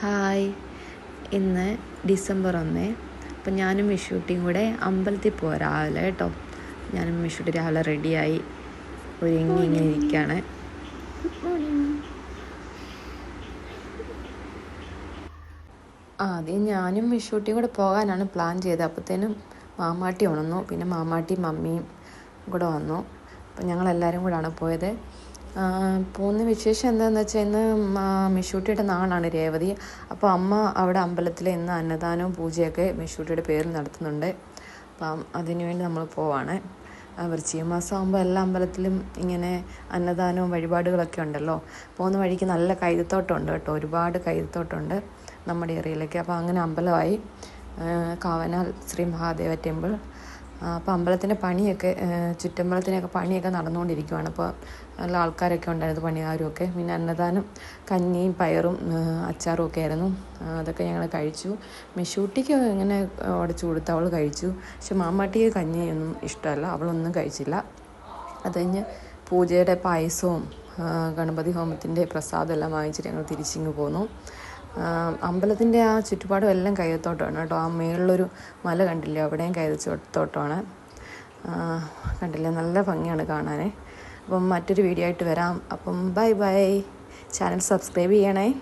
Hi. ഇന്ന് December ഒന്ന്. അപ്പം ഞാനും മിഷൂട്ടിയും കൂടെ അമ്പലത്തിൽ പോകാം രാവിലെ കേട്ടോ. ഞാനും മിഷൂട്ടി രാവിലെ റെഡിയായി ഒരുങ്ങി ഇങ്ങനെ ഇരിക്കുകയാണ് ആദ്യം ഞാനും മിഷൂട്ടിയും കൂടെ പോകാനാണ് പ്ലാൻ ചെയ്തത്. അപ്പോഴത്തേനും മാമാട്ടി ഉണന്നു പിന്നെ മാമാട്ടി മമ്മിയും കൂടെ വന്നു. അപ്പം ഞങ്ങളെല്ലാവരും കൂടെയാണ് പോയത്. പോകുന്ന വിശേഷം എന്താണെന്ന് വെച്ചാൽ ഇന്ന് മിഷൂട്ടിയുടെ നാളാണ് രേവതി. അപ്പോൾ അമ്മ അവിടെ അമ്പലത്തിൽ ഇന്ന് അന്നദാനവും പൂജയൊക്കെ മിഷൂട്ടിയുടെ പേരിൽ നടത്തുന്നുണ്ട്. അപ്പം അതിനുവേണ്ടി നമ്മൾ പോവാണ്. വൃശ്ചിക മാസം ആകുമ്പോൾ എല്ലാ അമ്പലത്തിലും ഇങ്ങനെ അന്നദാനവും വഴിപാടുകളൊക്കെ ഉണ്ടല്ലോ. പോകുന്ന വഴിക്ക് നല്ല കൈതത്തോട്ടം ഉണ്ട് കേട്ടോ. ഒരുപാട് കൈതത്തോട്ടമുണ്ട് നമ്മുടെ ഏരിയയിലേക്ക്. അപ്പോൾ അങ്ങനെ അമ്പലമായി കാവനാൽ ശ്രീ മഹാദേവ ടെമ്പിൾ. അപ്പോൾ അമ്പലത്തിന്റെ പണിയൊക്കെ ചുറ്റമ്പലത്തിനൊക്കെ പണിയൊക്കെ നടന്നുകൊണ്ടിരിക്കുവാണ്. അപ്പോൾ നല്ല ആൾക്കാരൊക്കെ ഉണ്ടായിരുന്നു പണിക്കാരുമൊക്കെ. പിന്നെ അന്നദാനം കഞ്ഞിയും പയറും അച്ചാറും ഒക്കെ ആയിരുന്നു. അതൊക്കെ ഞങ്ങൾ കഴിച്ചു. മെഷൂട്ടിക്ക് ഇങ്ങനെ ഉടച്ചു കൊടുത്ത് അവൾ കഴിച്ചു. പക്ഷെ മാമ്മാട്ടിക്ക് കഞ്ഞിയൊന്നും ഇഷ്ടമല്ല. അവളൊന്നും കഴിച്ചില്ല. അത് കഴിഞ്ഞ് പൂജയുടെ പായസവും ഗണപതി ഹോമത്തിന്റെ പ്രസാദം എല്ലാം വാങ്ങിച്ചിട്ട് ഞങ്ങൾ തിരിച്ചിങ്ങ് പോന്നു. അമ്പലത്തിന്റെ ആ ചുറ്റുപാടും എല്ലാം കൈതത്തോട്ടമാണ് കേട്ടോ. ആ മേളിലൊരു മല കണ്ടില്ലേ അവിടെയും കൈതത്തോട്ടമാണ് ആ, കണ്ടില്ലേ നല്ല ഭംഗിയാണ് കാണാനേ. അപ്പം മറ്റൊരു വീഡിയോ ആയിട്ട് വരാം. അപ്പം ബൈ ബൈ. ചാനൽ സബ്സ്ക്രൈബ് ചെയ്യണേ.